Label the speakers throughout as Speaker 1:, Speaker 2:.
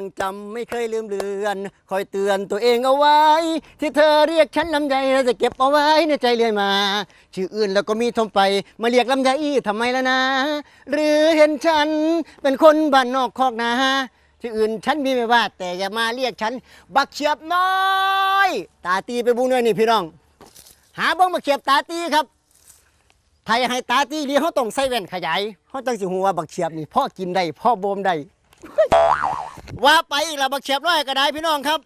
Speaker 1: ยังจำไม่เคยลืมเลือน คอยเตือนตัวเองเอาไว้ ที่เธอเรียกฉันลำไยเราจะเก็บเอาไว้ในใจเรื่อยมา ชื่ออื่นแล้วก็มีทมไป มาเรียกลำไยทำไมล่ะนะ หรือเห็นฉันเป็นคนบ้านนอกคอกนาที่อื่นฉันมีไม่ว่า แต่อย่ามาเรียกฉัน บักเฉียบน้อย ตาตีไปบุ้งเนื้อนี่พี่น้อง หาบ้งบักเฉียบตาตีครับไทยให้ตาตีเรียเขาต้องใส่แว่นขยายเขาต้องสิหัวบักเฉียบนี่พ่อกินได้พ่อโบมได้ ว่าไปอีกแล้วบักเฉียบร้อยก็ได้พี่น้องครับ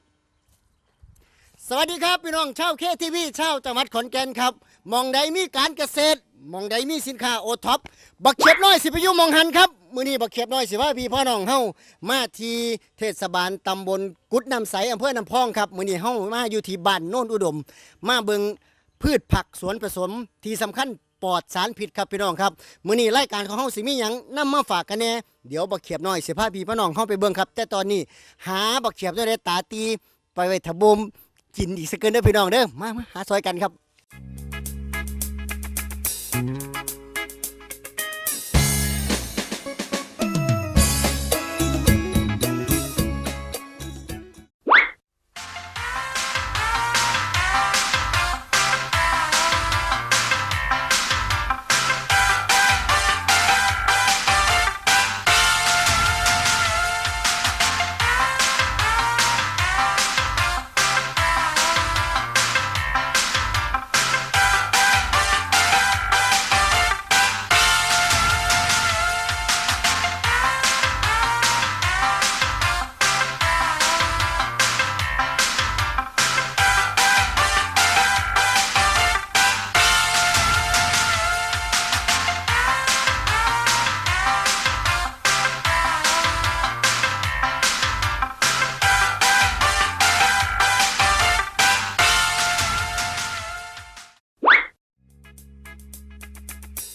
Speaker 1: สวัสดีครับพี่น้องชาวเคทีวีชาวจังหวัดขอนแก่นครับมองใดมีการเกษตรมองใดมีสินค้าโอท็อปบักเขียบน้อยสิพยุมองหันครับมือนี้บักเขียบน้อยสิว่าพี่พ่อน้องเฮามาที่เทศบาลตำบลกุดน้ำใสอำเภอน้ำพองครับมือนี้เฮามาอยู่ที่บ้านโน่นอุดม มาเบิงพืชผักสวนผสมที่สำคัญ ปลอดสารพิษครับพี่น้องครับมื้อนี้รายการของเฮาสิมีหยังนำมาฝากกันแน่เดี๋ยวบักเขียบน้อยสิพาพี่พ่น้องเฮาไปเบิ่งครับ แต่ตอนนี้หาบักเขียบด้วยได้ตาตีไปไว้ทะบมกินอีกสักเกินเด้อพี่น้องเด้อมามาหาซอยกันครับ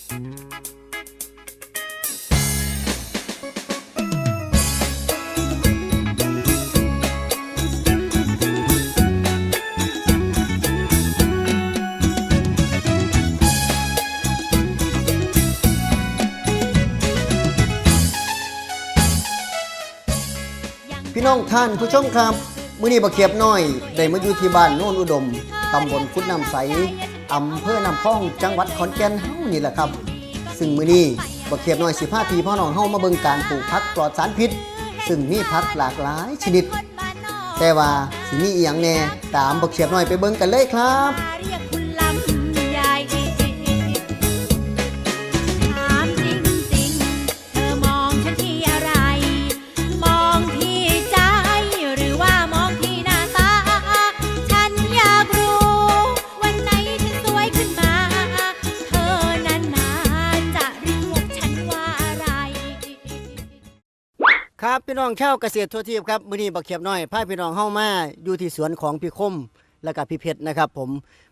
Speaker 1: พี่น้องท่านผู้ชมครับ มื้อนี้บักเขียบน้อย ได้มาอยู่ที่บ้านโน่นอุดม ตำบลคุดน้ำใส อำเภอน้ำพอง จังหวัดขอนแก่นเฮานี่แหละครับ ซึ่งมื้อนี้บักเขียบน้อยสิพาพี่พ่อน้องเฮามาเบิ่งการปลูกผักปลอดสารพิษ ซึ่งมีผักหลากหลายชนิด แต่ว่าสิมีอีหยังแน่ตามบักเขียบน้อยไปเบิ่งกันเลยครับ ครับพี่น้องชาวเกษตรทั่วทีครับมื้อนี้บักเขียบน้อยพาพี่น้องเฮามาอยู่ที่สวนของพี่คมแล้วก็พี่เพชรนะครับ ผม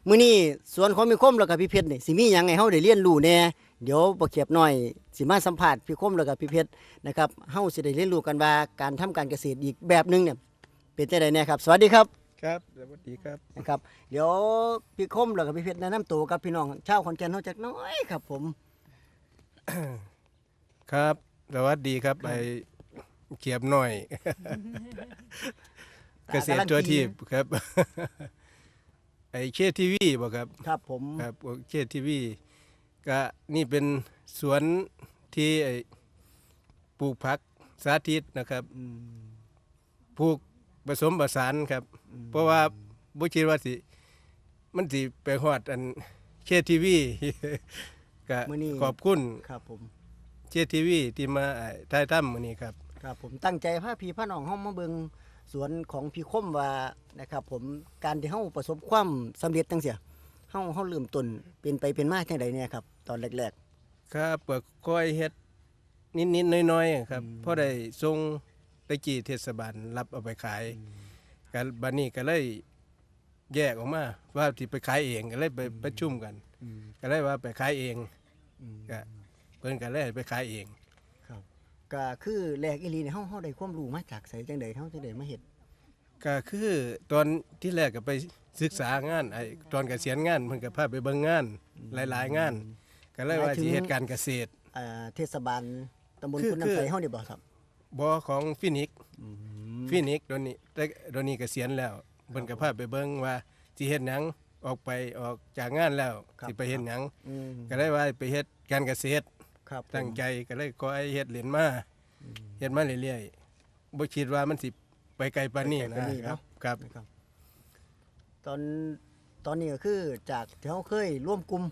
Speaker 1: มื้อนี้สวนของพี่คมแล้วก็พี่เพชรนี่สิมีหยังให้เฮาได้เรียนรู้แน่เดี๋ยวบักเขียบน้อยสิมาสัมภาษณ์พี่คมแล้วก็พี่เพชรนะครับเฮาสิได้เรียนรู้กันว่าการทำการเกษตรอีกแบบหนึงเนี่ยเป็นจังไดแน่ครับ สวัสดีครับ
Speaker 2: ครับสวัสดีครับ
Speaker 1: นะครับเดี๋ยวพี่คมแล้วก็พี่เพชรแนะนำตัวกับพี่น้องชาวขอนแก่นเฮาจักหน้อยครับ ผม
Speaker 2: ครับ สวัสดีครับไอ เขียบหน่อย เกษตรตัวทีบครับ ไอเคทีวีบ่ครับ
Speaker 1: ครับผม
Speaker 2: ครับเคทีวีก็นี่เป็นสวนที่ไอปลูกผักสาธิตนะครับ
Speaker 1: อืม
Speaker 2: ปลูกผสมผสานครับ เพราะว่าบ่คิดว่าสิ มันสิไปฮอดอันเคทีวีก็
Speaker 1: มื้อนี้
Speaker 2: ขอบคุณ
Speaker 1: ครับผม
Speaker 2: เคทีวีที่มาไอ้ถ่ายทำมื้อนี้ครับ
Speaker 1: ครับผมตั้งใจพาพี่พาน้องเฮามาเบิ่งสวนของพี่คมว่านะครับ ผมการที่เฮาประสบความสำเร็จจังเสียเฮาเฮาเริ่มต้นเป็นไปเป็นมาจังไดเนี่ยครับตอนแรก
Speaker 2: ครับเปิดก้อยเฮ็ดนิดๆน้อยๆครับพอได้ส่งตะกี้เทศบาลรับเอาไปขายกันบัดนี้ก็เลยแยกออกมาว่าสิไปขายเองก็เลยไปประชุมกัน
Speaker 1: ๆอืม
Speaker 2: ก็เลยว่าไปขายเอง
Speaker 1: อืม
Speaker 2: ก็เพิ่นก็เลยให้ไปขายเอง
Speaker 1: ก็คือแรกอีหลีเนี่ยเฮาเฮาได้ความรู้มาจากไสจังไดเฮาจังไดมาเฮ็ด
Speaker 2: ก็คือตอนที่แรกก็ไปศึกษางานไอ้ตอนเกษียณงานเพิ่นก็พาไปเบิ่งงานหลาย ๆ งาน ก็เลยว่าสิเฮ็ดการเกษตร
Speaker 1: อ่าเทศบาลตำบล
Speaker 2: คือ
Speaker 1: คุณน้ำใส
Speaker 2: คือ
Speaker 1: เฮานี่บ่ครับ
Speaker 2: บ่ของฟินิกส์
Speaker 1: อืม
Speaker 2: ฟินิกซ์โดนนี้แต่โดนนี้เกษียณแล้วเพิ่นก็พาไปเบิ่งว่าสิเฮ็ดหยังออกไปออกจากงานแล้ว
Speaker 1: ครับ
Speaker 2: สิไปเฮ็ดหยัง
Speaker 1: อืม
Speaker 2: ก็เลยว่าไปเฮ็ดการเกษตร
Speaker 1: ครับผม
Speaker 2: ตั้งใจก็เลยขอให้เฮ็ดเหรียญมาเฮ็ดมาเรื่อยๆบ่คิดว่ามันสิไปไกลปานนี้
Speaker 1: ไปไกล
Speaker 2: นะ
Speaker 1: ปานนี้
Speaker 2: ครั
Speaker 1: เนาะ
Speaker 2: บครับ
Speaker 1: นะครับ ตอนตอนนี้ก็คือจากที่เขาเคยร่วมกลุ่ม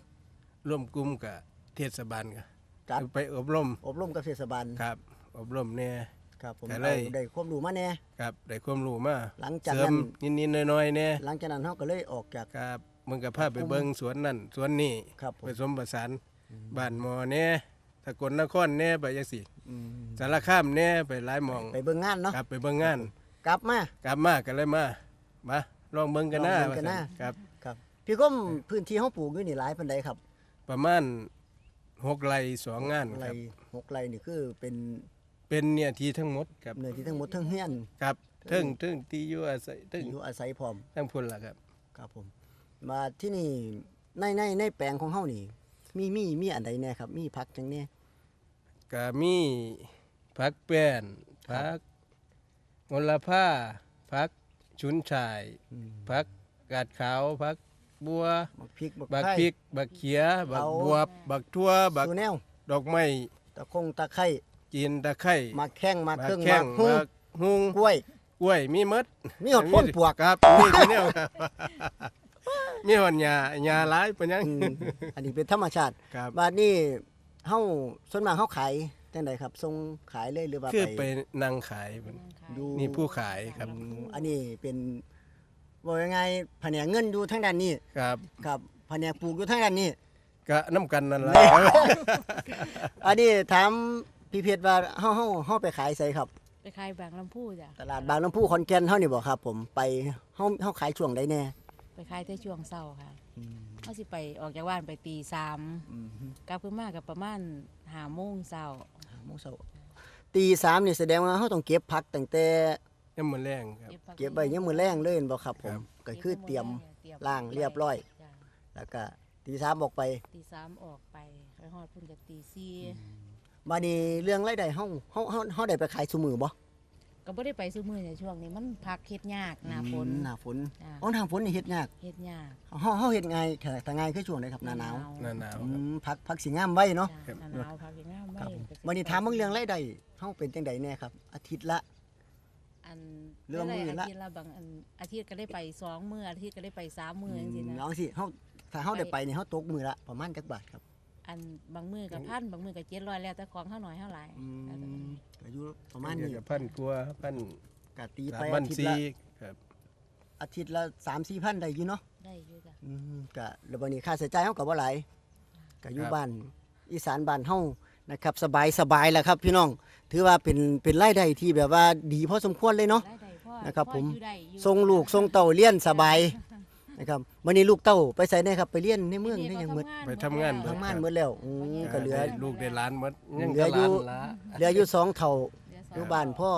Speaker 2: ร่วมกลุ่มกับเทศบาลก็
Speaker 1: จัด
Speaker 2: ไปอบรม
Speaker 1: อบรมกับเทศบาล
Speaker 2: ครับ อบรมแน่
Speaker 1: ครับผม
Speaker 2: ก็เลย
Speaker 1: เอาได้ความรู้มาแน่
Speaker 2: ครับได้ความรู้มา
Speaker 1: หลังจาก
Speaker 2: เสริ
Speaker 1: นั้
Speaker 2: ม
Speaker 1: น
Speaker 2: นิดๆหน้อยๆแน่
Speaker 1: หลังจากนั้นเขาก็เลยออกจาก
Speaker 2: ครับมึงก็พาไปเบิ่งสวนนั่นสวนนี่
Speaker 1: ครับผม
Speaker 2: ผสมประสานบ้านหมอแน่ สกลนครแน่ไปจังซี่
Speaker 1: อืม
Speaker 2: สารคามแน่ไปหลายหม่อง
Speaker 1: ไปเบิ่งงานเนาะ
Speaker 2: ครับไปเบิ่งงาน
Speaker 1: กลับมา
Speaker 2: กลับมาก็เลยมามาลองเบิ่งกันหน้า
Speaker 1: ลองเบิ่งกันหน้า
Speaker 2: ครับ
Speaker 1: ครับ พี่ก้มพื้นที่เขาปลูกอยู่นี่หลายปานใดครับ
Speaker 2: ประมาณหกไร่สองงาน
Speaker 1: ไร
Speaker 2: ครับ
Speaker 1: หกไรนี่คือเป็น
Speaker 2: เป็นเนี่ยที่ทั้งหมดครับ
Speaker 1: เนื้อที่ทั้งหมดทั้งเฮียน
Speaker 2: ครับทึ่งทึ่งที่อยู่อาศัยทึ่ง
Speaker 1: ที่อยู่อาศัยพร้อม
Speaker 2: ทั้งพุ่นล่ะครับ
Speaker 1: ครับผม มาที่นี่ในในในแปลงของเฮานี่ มีมีมีอันใดแน่ครับ มีผักจังแน่
Speaker 2: ก็มีผักแป้นผักมลผ้าผักชุนชายผักกาดขาวผักบัว
Speaker 1: บักพริกบัก
Speaker 2: บัก
Speaker 1: ไข่
Speaker 2: พริกบักเขียบัก
Speaker 1: เอา
Speaker 2: บวบบักทั่วบัก
Speaker 1: สูแนว
Speaker 2: ดอกไม้
Speaker 1: ตะคงตะไคร้
Speaker 2: จีนตะไคร้
Speaker 1: มาแข้งมา
Speaker 2: บั
Speaker 1: เครื่อง
Speaker 2: แข้
Speaker 1: มางหุ้ง
Speaker 2: บักฮุง
Speaker 1: กล้วย
Speaker 2: กล้วยมีหมด
Speaker 1: มีหอดพ่นปวก
Speaker 2: ครับมีที่แนวครับมีหอดหญ้าหญ้าหลายปานยัง
Speaker 1: อืมอันนี้เป็นธรรมชาติ
Speaker 2: ครับ
Speaker 1: บาดนี้ เฮาส่วนมากเฮาขายจังไดครับส่งขายเลยหรือว่า
Speaker 2: คือ
Speaker 1: ไป
Speaker 2: ไปนั่งขายพุ่น
Speaker 1: ดู
Speaker 2: นี่ผู้ขายครับ
Speaker 1: อืมอันนี้เป็นว่ายังไงแผนกเงินอยู่ทางด้านนี้
Speaker 2: ครับ
Speaker 1: ครับแผนกปลูกอยู่ทางด้านนี้
Speaker 2: ก็น้ำกันนั่นล่ะ
Speaker 1: อันนี้ถามพี่เพชรว่าเฮาเฮาเฮาไปขายไสครับ
Speaker 3: ไปขายบางลำพูจ้ะ
Speaker 1: ตลาดบางลำพูขอนแก่นเฮานี่บ่ครับ ผมไปเฮาเฮาขายช่วงใดแน่
Speaker 3: ไปขายแต่ช่วงเช้าค่ะ เขาสิไปออกจากบ้านไปตีสามกลับขึ้นมากับประมาณห้าโมงเช้า
Speaker 1: โมงเช้าตีสามนี่แสดงว่าเฮาต้องเก็บผักตั้งแต่
Speaker 2: ยังมื้อแรงครับ
Speaker 3: ผั
Speaker 1: เก็บไว้ยามมื้อแรงเลยเห็นบ่ครับผ
Speaker 2: ครั
Speaker 1: ม
Speaker 2: บ
Speaker 1: ก็คือเตรียม
Speaker 3: ตรียม
Speaker 1: ล้างเรียบร้อย
Speaker 3: จ้ะ
Speaker 1: แล้วก็ตีสามออกไป
Speaker 3: ตีสามออกไปไปฮอดพุ่นจากตีสี่
Speaker 1: บัดนี้เรื่องรายได้เฮาเฮาเฮาเฮาได้ไปขายซุมื้อบ่
Speaker 3: ก็บ่ได้ไปซื้อมือในช่วงนี้มันพักเฮ็ดยากหน้าฝน
Speaker 1: อืมหน้าฝน
Speaker 3: จ้ะ
Speaker 1: อ๋อหน้าฝนนี่เฮ็ดยาก
Speaker 3: เฮ็ดยาก
Speaker 1: เฮาเฮาเฮ็ดไงายถ้าถ้าไงายคือช่วงใดครับหน้าหนาว
Speaker 2: หน้าหนาว
Speaker 1: อื
Speaker 2: ครับ
Speaker 1: มผักผักสิงามไว้เนาะ
Speaker 3: จ้ะหน้าหนาวพักอย่างงาม
Speaker 1: ครับ
Speaker 3: ไว้
Speaker 1: ผม
Speaker 3: ก็สิ
Speaker 1: วันนี้ถามเบิ่งเรื่องรายได้เฮาเป็นจังไดแน่ครับ อาทิตย์ละ
Speaker 3: อัน
Speaker 1: เรื่องมื้อละ
Speaker 3: อาทิตย์ละบางอันอาทิตย์ก็ได้ไปสองมื้ออาทิตย์ก็ได้ไปสามมื้อจังซี่นะ
Speaker 1: เอาสิเฮาถ้าเฮาได้ไปนี่เฮาตกมือละประมาณจักบาทครับ
Speaker 3: อันบางมือกับพันบางมือกับเจ็ดร้อยแล้วแต่ของเท่าหน่อยเท่าไหร่
Speaker 1: อื
Speaker 3: แล้วแต่
Speaker 1: มก็อยู่ประมาณนี้
Speaker 2: เดี๋ยวจะพันกลัวาพัน
Speaker 1: ก็ตี
Speaker 2: สา
Speaker 1: ไป
Speaker 2: มพั
Speaker 1: อานทิตย์
Speaker 2: สี่
Speaker 1: ละ
Speaker 2: ครับ
Speaker 1: อาทิตย์ละ3 4พันได้อยู่เนาะ
Speaker 3: ได้อยู่จ้ะ
Speaker 1: อืมก็แล้วบัดนี้ค่าใช้จ่ายเฮาก็บ่หลายก็อยู่บ้านอีสานบ้านเฮานะครับ สบายสบายแหละครับ พี่น้อง ถือว่าเป็นเป็นรายได้ที่แบบว่าดีพอสมควรเลยเนาะ
Speaker 3: ได้ได้พ่อ
Speaker 1: นะครับ
Speaker 3: พ่อ
Speaker 1: ผม
Speaker 3: อยู่ได้อยู่
Speaker 1: ส่งลูกส่งเต่าเรียนสบาย นะครับวันนี้ลูกเต่าไปใส่ได้ครับไปเรียนในเมืองได้ยังหมด
Speaker 2: ไปทำงาน
Speaker 1: ทางม่านหมดแล้วอืมก็เหลือ
Speaker 2: ได้ลูกได้หล้านหมดยัง
Speaker 1: เหลือ
Speaker 2: ก็
Speaker 1: อยู่
Speaker 2: หลานละ
Speaker 1: เหลืออยู่สองเท่า
Speaker 3: เหลือส
Speaker 1: อยู่บ้านพ่อ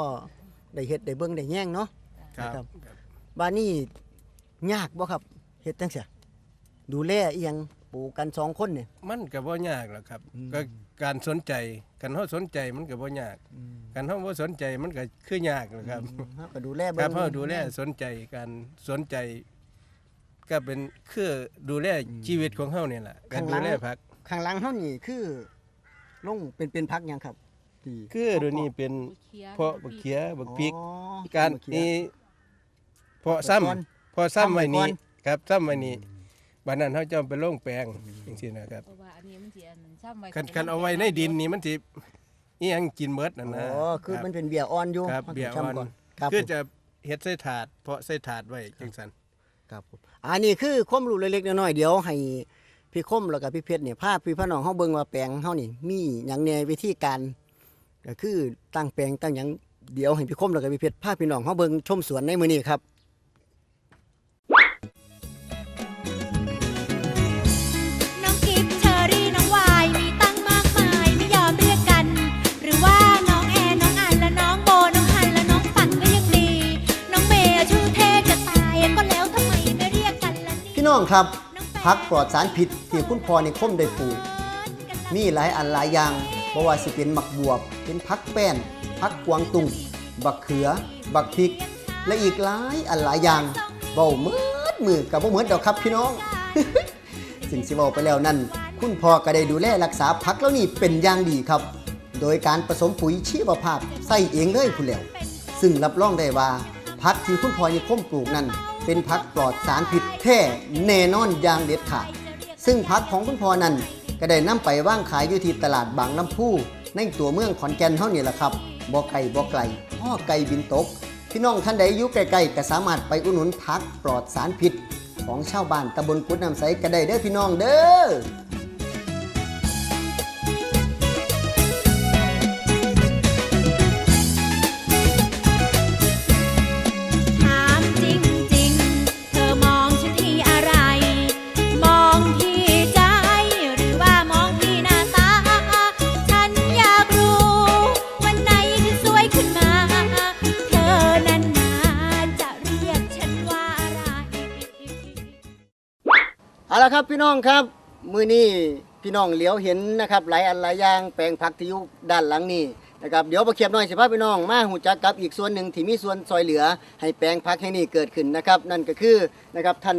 Speaker 1: ได้เฮ็ดได้เบิ่งได้แย่งเนาะ
Speaker 2: ครับ
Speaker 1: ครับบ้านนี้ยากบ่ครับเฮ็ดจังซี่ดูแลอีหยังปลูกกันสองคนเนี่ย
Speaker 2: มันก็บ่ยากหรอกครับ
Speaker 1: อืม
Speaker 2: ก็การสนใจกันเฮาสนใจมันก็บ่ยากกันเฮาบ่สนใจมันก็คือยากแหละครับ
Speaker 1: เฮาก็ดูแล
Speaker 2: ค
Speaker 1: เบิ่
Speaker 2: รับ
Speaker 1: ง
Speaker 2: เฮาดูแลสนใจการสนใจ ก็เป็นคือดูแลชีวิตของเฮานี่แหละการดูแลผัก
Speaker 1: ข้างหลังเฮานี่คือลงเป็นเป็นพักหยังครับที่
Speaker 2: คือเดี๋ยวนี้เป็น
Speaker 3: บักเขีย
Speaker 2: เพาะบักเขียบักพริก
Speaker 1: อ๋อ
Speaker 2: การ
Speaker 1: บัเขีย
Speaker 2: นี้เพาะซ้ำ
Speaker 1: ก่อน
Speaker 2: เพาะซ้ำไว้นี้
Speaker 1: ซ้ำไว้ก่อน
Speaker 2: ครับซ้ำไว้นี้บัดนั้นเฮาจะเอาไปลงแปลงจังซี่นะครับ
Speaker 3: เพราะว่าอันนี้มันสิอันนั้นซ้ำไว้
Speaker 2: คันคันเอาไว้ในดินนี่มันสิอีหยังกินเมดนั่น
Speaker 1: อ๋
Speaker 2: นะ
Speaker 1: อคือมันเป็นเบียร์อ่อนอยู่
Speaker 2: ครับ
Speaker 1: ขา
Speaker 2: เบียร์
Speaker 1: ช้ำ
Speaker 2: อ่อน
Speaker 1: ก่ครับ
Speaker 2: คือ
Speaker 1: ผม
Speaker 2: จะเฮ็ดใส่ถาด เพาะใส่ถาดไว้จังซั่น
Speaker 1: ครับผมอันนี้คือความรู้เล็กๆน้อยๆเดี๋ยวให้พี่คมแล้วก็พี่เพชรเนี่ยภาพี่พี่น้องเฮาเบิ่งว่าแปลงเฮานี่มีหยังแน่วิธีการก็คือตั้งแปลงตั้งหยังเดี๋ยวให้พี่คมแล้วก็พี่เพชรภาพี่น้องเฮาเบิ่งชมสวนในมื้อนี้ครับ่
Speaker 3: น้อง
Speaker 1: ครับ
Speaker 3: น้องแป้ง
Speaker 1: ผักปลอดสารพิษที่คุณพ่อในคมได้ปลูก มีหลายอันหลายอย่างบ่ว่าสิเป็นหมักบวบ เป็นผักแป้นผักกวางตุงบักเขือ บักพริก และอีกหลายอันหลายอย่างเบาเมืดมือกับบ่เหมือนดอกครับพี่น้อง สิ่งที่เว้าไปแล้วนั่น คุณพ่อก็ได้ดูแลรักษาผักแล้วนี่เป็นอย่างดีครับ โดยการผสมปุ๋ยชีวภาพใส่เองเลยคุณแล้วซึ่งรับรองได้ว่าผักที่คุณพ่อในคมปลูกนั้น เป็นพักปลอดสารพิษแท้แน่นอนอย่างเด็ดขาด ซึ่งพักของคุณพ่อนั้นก็ได้นำไปว่างขายอยู่ที่ตลาดบางลำพูในตัวเมืองขอนแก่นเท่านี้แหละครับบ่ไก่บ่ไก่พ่อไก่บินตก พี่น้องท่านใดอยู่ใกล้ๆก็สามารถไปอุดหนุนพักปลอดสารพิษของชาวบ้านตำบลกุดน้ำใสก็ได้เด้อพี่น้องเด้อ ครับพี่น้องครับ มือนี้พี่น้องเหลียวเห็นนะครับหลายอันหลายอย่างแปลงผักที่อยู่ด้านหลังนี่นะครับเดี๋ยวประเคียบน้อยสิพาพี่น้องมาหูจักกับอีกส่วนหนึ่งที่มีส่วนซอยเหลือ ให้แปลงผักแห่งนี้เกิดขึ้นนะครับนั่นก็คือนะครับท่าน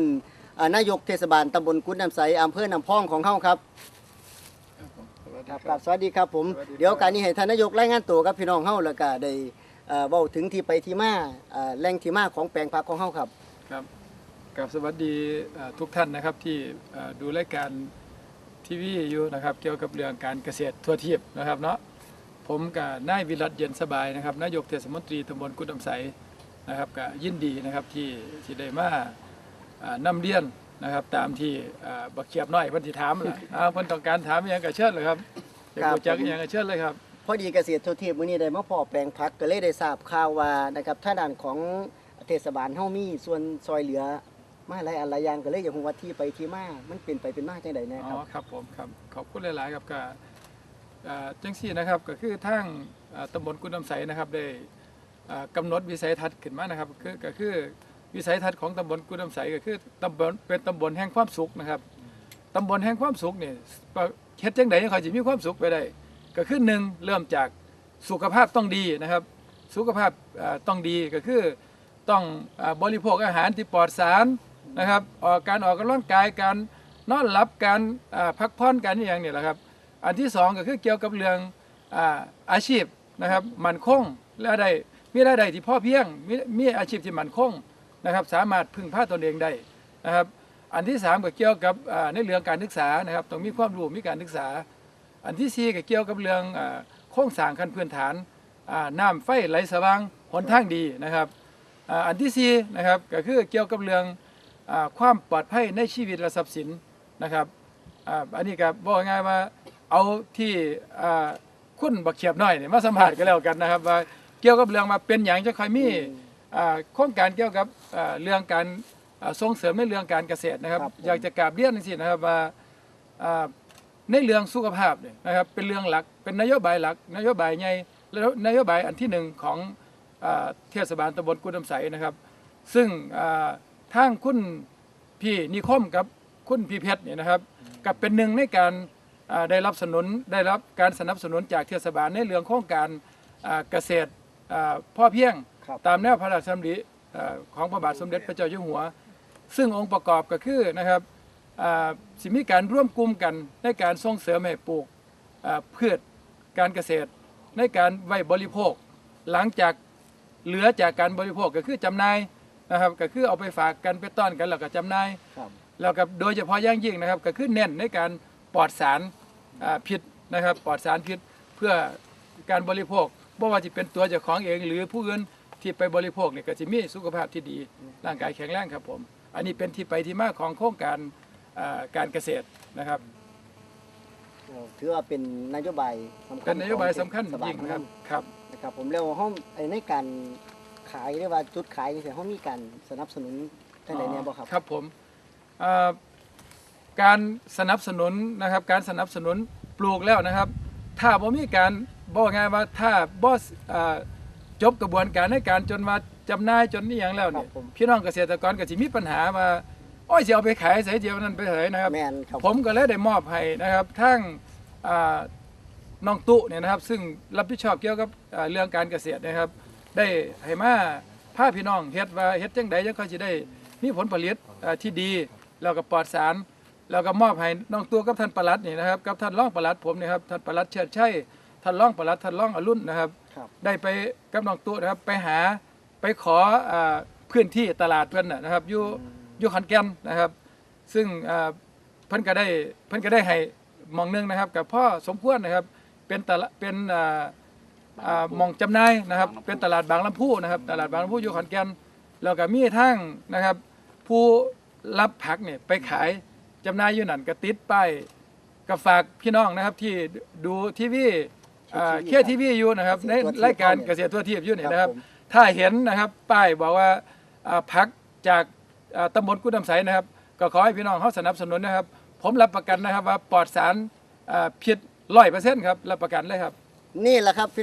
Speaker 1: อ่านายกเทศบาลตำบลกุดน้ำใสอำเภอน้ำพองของเฮาครับครับครับสวัสดีครับผม เดี๋ยวการนี้ให้ท่านนายกรายงานตัวกับพี่น้องเฮาแล้วก็ได้เอ่อเว้าถึงที่ไปที่มาเอ่อแหล่งที่มาของแปลงผักของเฮาครับ
Speaker 4: ครับ กับสวัสดีเอ่อทุกท่านนะครับที่เอ่อดูรายการทีวีอยู่นะครับ เกี่ยวกับเรื่องการเกษตรทั่วทีบนะครับเนาะผมกับนายวิรัตเย็นสบายนะครับนายกเทศมนตรีตำบลกุดอำไสนะครับก็ยินดีนะครับที่ที่ได้มาอ่านำเรียนนะครับ ตามที่อ่าบักเขียบน้อยเพิ่นสิถามล่ะอ้าวเพิ่นต้องการถามอหยังก็เชิญเลยครับอยาก
Speaker 1: ครับ
Speaker 4: รู้จักอหยังก็เชิญเลยครับ
Speaker 1: พอดีเกษตรทั่วทีมื้อนี้ได้มาพอแปลงผักก็เลยได้ทราบข่าวว่านะครับถ้าด้านของเทศบาลเฮามีส่วนซอยเหลือ มาหลายอันหลายอย่างก็เลยอย่ากรู้ว่าที่ไปที่มา มันเป็นไปเป็นมาจังไดแน่
Speaker 4: อ๋
Speaker 1: ครับ
Speaker 4: อครับผมครับขอบคุณหลาย ๆ ครับก็อ่าจังซี่นะครับก็คือทางอ่าตำบลกุดน้ำใสนะครับได้อ่ากำหนดวิสัยทัศน์ขึ้นมานะครับคือก็คือวิสัยทัศน์ของตำบลกุดน้ำใสก็คือตำบลเป็นตำบลแห่งความสุขนะครับตำบลแห่งความสุขเนี่ยเฮ็ดจังไดเขาจะมีความสุขไปได้ ก็คือหนึ่งเริ่มจากสุขภาพต้องดีนะครับ สุขภาพอ่าต้องดีก็คือต้องอาบริโภคอาหารที่ปลอดสาร นะครับออกการออกกำลังกายการนอนหลับการพักผ่อนการอย่างเนี่ยแหละครับ อันที่สองก็คือเกี่ยวกับเรื่องอาชีพนะครับมันคงและได้มีรายได้ที่พ่อเพียงมีมีอาชีพที่มันคงนะครับ สามารถพึ่งพาตนเองได้นะครับ อันที่สามก็เกี่ยวกับในเรื่องการศึกษานะครับต้องมีความรู้มีการศึกษา อันที่สี่ก็เกี่ยวกับเรื่องโครงสร้างขั้นพื้นฐานน้ำไฟไหลสว่างหนทางดีนะครับ อันที่สี่นะครับก็คือเกี่ยวกับเรื่อง ความปลอดภัยในชีวิตและทรัพย์สินนะครับอ่าอันนี้ก็บอกง่ายๆว่าเอาที่อ่าคุณบักเขียบน้อยเนี่ยมาสัมผัสกันแล้วกันนะครับว่าเกี่ยวกับเรื่องมาเป็นอย่างจะคอยมีอ่าโครงการเกี่ยวกับอ่าเรื่องการอ่าส่งเสริมในเรื่องการเกษตรนะครับ
Speaker 1: ครับผม
Speaker 4: อยากจะกราบเรียนจริงๆนะครับว่าอ่าในเรื่องสุขภาพเนี่ยนะครับเป็นเรื่องหลักเป็นนโยบายหลัก นโยบายใหญ่แล้วนโยบายอันที่หนึ่งของอาเทศบาลตำบลกุดน้ำใสนะครับ ซึ่งอ่า ทางคุณพี่นิคมกับคุณพี่เพชรเนี่ยนะครับกับเป็นหนึ่งในการอ่าได้รับสนุนได้รับการสนับสนุนจากเทศบาลในเรื่องโครงการอ่าเกษตรอ่าพ่อเพียง
Speaker 1: ครับ
Speaker 4: ตามแนวพระราชดำริอ่าของพระบาทสมเด็จพระเจ้าอยู่หัว ซึ่งองค์ประกอบก็คือนะครับอ่าสิมีการร่วมกลุ่มกันในการส่งเสริมให้ปลูกอ่าพืชการเกษตร ในการไว้บริโภค หลังจากเหลือจากการบริโภคก็คือจำหน่าย นะครับก็คือเอาไปฝากกันไปต้อนกันแล้วก็จำหน่าย
Speaker 1: ครับ
Speaker 4: แล้วก็โดยเฉพาะอย่างยิ่งนะครับก็คือเน้นในการปลอดสารอ่าพิษนะครับปลอดสารพิษเพื่อการบริโภคบ่ว่าจะเป็นตัวเจ้าของเอง หรือผู้อื่นที่ไปบริโภคเนี่ยก็จะมีสุขภาพที่ดี ร่างกายแข็งแรงครับผม อันนี้เป็นที่ไปที่มาของโครงการอ่าการเกษตรนะครับ
Speaker 1: โอ้ถือว่าเป็นนโยบายสำคัญ
Speaker 4: เป็นนโยบายสำคัญ
Speaker 1: ของเทศบาล
Speaker 4: ยิ่งครับครับ
Speaker 1: นะครับผมแล้วห้องไอ้ในการ ขายหรือว่าจุดขายนี่สิห้องมีการสนับสนุนจังไดแน่บ่ครับ
Speaker 4: ครับผมเอ่อการสนับสนุนนะครับ การสนับสนุนปลูกแล้วนะครับ ถ้าบ่มีการบอกง่ายว่าถ้าบ่เอ่อจบกระบวนการในการจนมาจำหน่ายจนนี่อย่างแล้วเนี่ย
Speaker 1: ครับผม
Speaker 4: พี่น้องเกษตรกรก็สิมีปัญหาว่าโอ้ยสิเอาไปขายใส่เดียวนั้นไปไหนนะครับ
Speaker 1: แม่นครับ
Speaker 4: ผมก็เลยได้มอบให้นะครับทั้งอ่าน้องตุเนี่ยนะครับ ซึ่งรับผิดชอบเกี่ยวกับอ่าเรื่องการเกษตรนะครับ ได้ให้มาพาพี่น้องเฮ็ดว่าเฮ็ดจังใดจังค่อยสิได้มีผลผลิตเอ่อที่ดีแล้วก็ปลอดสารแล้วก็มอบให้น้องตัวกับท่านปลัดนี่นะครับกับท่านรองปลัดผมนี่ครับท่านปลัดเชิดชัยท่านรองปลัดท่านรองอรุณนะครับ
Speaker 1: ครับ
Speaker 4: ได้ไปกับน้องตัวนะครับไปหาไปขออ่าพื้นที่ตลาดเพิ่นน่ะนะครับอยู่อยู่ขอนแก่นนะครับ ซึ่งอ่าเพิ่นก็ได้เพิ่นก็ได้ให้หมองหนึงนะครับ กับพ่อสมควรนะครับเป็นตลาดเป็น อ่าอ่าหมองจำหน่ายนะครับเป็นตลาดบางลำพูนะครับตลาดบางลำพูอยู่ขอนแก่นแล้วก็มีทั้งนะครับ ผู้รับผักเนี่ยไปขายจำหน่ายอยู่นั่นก็ติดป้ายก็ฝากพี่น้องนะครับที่ดูทีวีเคทีวีอยู่นะครับในรายการเกษตรทั่วทีบอยู่นี่นะครับ ถ้าเห็นนะครับป้ายบอกว่าอ่าพักจากอ่าตำบลกุดน้ำใสนะครับ ก็ขอให้พี่น้องเขาสนับสนุนนะครับ ผมรับประกันนะครับว่าปลอดสารอ่าผิดร้อยเปอร์เซ็นต์ครับรับประกันเลยครับ
Speaker 1: นี่แหละครับ